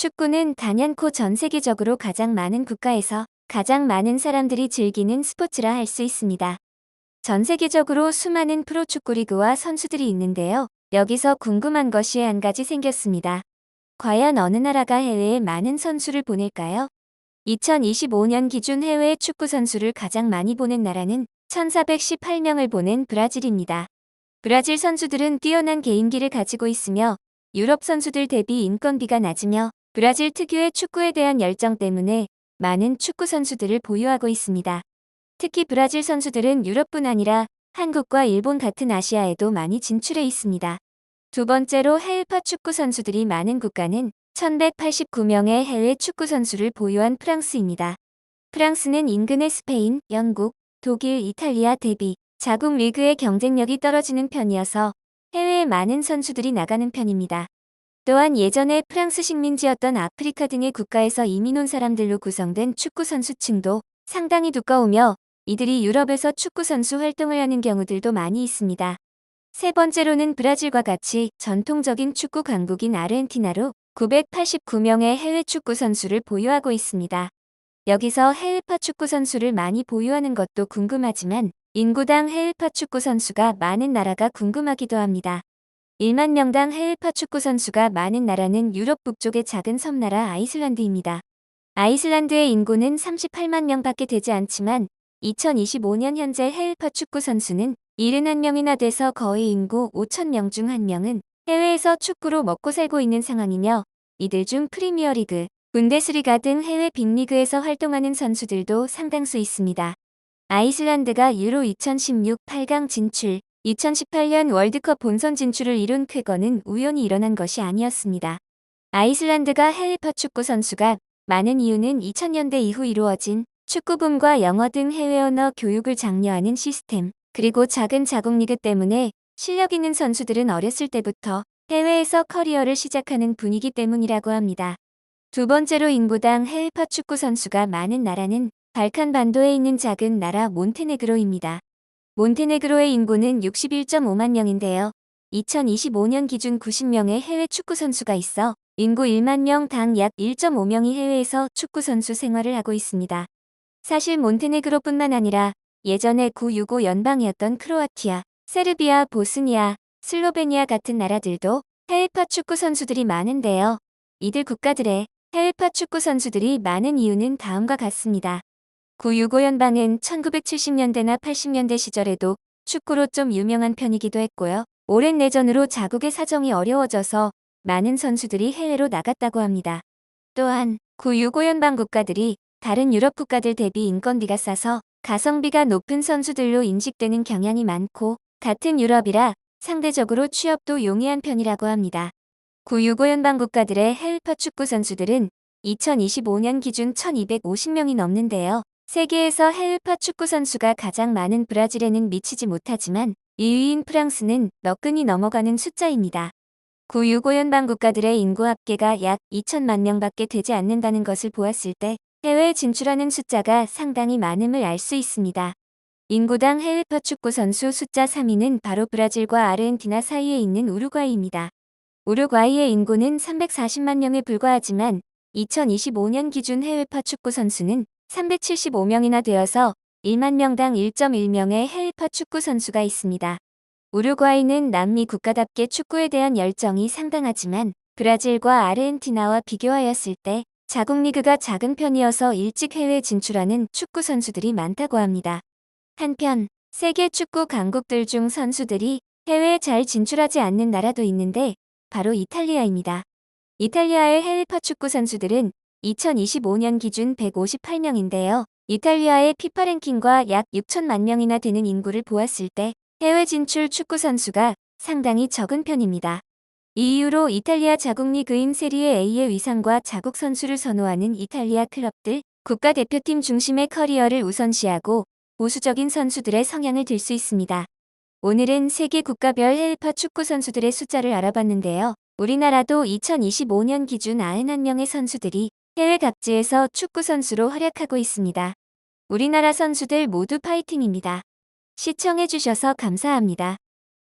축구는 단연코 전 세계적으로 가장 많은 국가에서 가장 많은 사람들이 즐기는 스포츠라 할 수 있습니다. 전 세계적으로 수많은 프로축구 리그와 선수들이 있는데요. 여기서 궁금한 것이 한 가지 생겼습니다. 과연 어느 나라가 해외에 많은 선수를 보낼까요? 2025년 기준 해외 축구 선수를 가장 많이 보낸 나라는 1418명을 보낸 브라질입니다. 브라질 선수들은 뛰어난 개인기를 가지고 있으며 유럽 선수들 대비 인건비가 낮으며 브라질 특유의 축구에 대한 열정 때문에 많은 축구 선수들을 보유하고 있습니다. 특히 브라질 선수들은 유럽뿐 아니라 한국과 일본 같은 아시아에도 많이 진출해 있습니다. 두 번째로 해외파 축구 선수들이 많은 국가는 1189명의 해외 축구 선수를 보유한 프랑스입니다. 프랑스는 인근의 스페인, 영국, 독일, 이탈리아 대비 자국 리그의 경쟁력이 떨어지는 편이어서 해외에 많은 선수들이 나가는 편입니다. 또한 예전에 프랑스 식민지였던 아프리카 등의 국가에서 이민 온 사람들로 구성된 축구 선수층도 상당히 두꺼우며 이들이 유럽에서 축구 선수 활동을 하는 경우들도 많이 있습니다. 세 번째로는 브라질과 같이 전통적인 축구 강국인 아르헨티나로 989명의 해외 축구 선수를 보유하고 있습니다. 여기서 해외파 축구 선수를 많이 보유하는 것도 궁금하지만 인구당 해외파 축구 선수가 많은 나라가 궁금하기도 합니다. 1만 명당 해외파 축구 선수가 많은 나라는 유럽 북쪽의 작은 섬나라 아이슬란드입니다. 아이슬란드의 인구는 38만 명밖에 되지 않지만 2025년 현재 해외파 축구 선수는 71명이나 돼서 거의 인구 5천 명중한 명은 해외에서 축구로 먹고 살고 있는 상황이며 이들 중 프리미어리그, 분데스리가 등 해외 빅리그에서 활동하는 선수들도 상당수 있습니다. 아이슬란드가 유로 2016 8강 진출, 2018년 월드컵 본선 진출을 이룬 쾌거는 우연히 일어난 것이 아니었습니다. 아이슬란드가 해외파 축구 선수가 많은 이유는 2000년대 이후 이루어진 축구붐과 영어 등 해외 언어 교육을 장려하는 시스템, 그리고 작은 자국 리그 때문에 실력 있는 선수들은 어렸을 때부터 해외에서 커리어를 시작하는 분위기 때문이라고 합니다. 두 번째로 인구당 해외파 축구 선수가 많은 나라는 발칸 반도에 있는 작은 나라 몬테네그로입니다. 몬테네그로의 인구는 61.5만 명인데요. 2025년 기준 90명의 해외 축구 선수가 있어 인구 1만 명당 약 1.5명이 해외에서 축구 선수 생활을 하고 있습니다. 사실 몬테네그로뿐만 아니라 예전에 구유고 연방이었던 크로아티아, 세르비아, 보스니아, 슬로베니아 같은 나라들도 해외파 축구 선수들이 많은데요. 이들 국가들의 해외파 축구 선수들이 많은 이유는 다음과 같습니다. 구유고 연방은 1970년대나 80년대 시절에도 축구로 좀 유명한 편이기도 했고요. 오랜 내전으로 자국의 사정이 어려워져서 많은 선수들이 해외로 나갔다고 합니다. 또한 구유고 연방 국가들이 다른 유럽 국가들 대비 인건비가 싸서 가성비가 높은 선수들로 인식되는 경향이 많고 같은 유럽이라 상대적으로 취업도 용이한 편이라고 합니다. 구유고 연방 국가들의 해외파 축구 선수들은 2025년 기준 1250명이 넘는데요. 세계에서 해외파 축구 선수가 가장 많은 브라질에는 미치지 못하지만 2위인 프랑스는 너끈히 넘어가는 숫자입니다. 구유고 연방 국가들의 인구 합계가 약 2천만 명밖에 되지 않는다는 것을 보았을 때 해외에 진출하는 숫자가 상당히 많음을 알 수 있습니다. 인구당 해외파 축구 선수 숫자 3위는 바로 브라질과 아르헨티나 사이에 있는 우루과이입니다. 우루과이의 인구는 340만 명에 불과하지만 2025년 기준 해외파 축구 선수는 375명이나 되어서 1만 명당 1.1명의 해외파 축구 선수가 있습니다. 우루과이는 남미 국가답게 축구에 대한 열정이 상당하지만 브라질과 아르헨티나와 비교하였을 때 자국 리그가 작은 편이어서 일찍 해외 진출하는 축구 선수들이 많다고 합니다. 한편 세계 축구 강국들 중 선수들이 해외에 잘 진출하지 않는 나라도 있는데 바로 이탈리아입니다. 이탈리아의 해외파 축구 선수들은 2025년 기준 158명인데요. 이탈리아의 피파 랭킹과 약 6천만 명이나 되는 인구를 보았을 때 해외 진출 축구 선수가 상당히 적은 편입니다. 이 이유로 이탈리아 자국 리그인 세리에 A의 위상과 자국 선수를 선호하는 이탈리아 클럽들, 국가대표팀 중심의 커리어를 우선시하고 보수적인 선수들의 성향을 들 수 있습니다. 오늘은 세계 국가별 해외파 축구 선수들의 숫자를 알아봤는데요. 우리나라도 2025년 기준 91명의 선수들이 해외 각지에서 축구 선수로 활약하고 있습니다. 우리나라 선수들 모두 파이팅입니다. 시청해주셔서 감사합니다.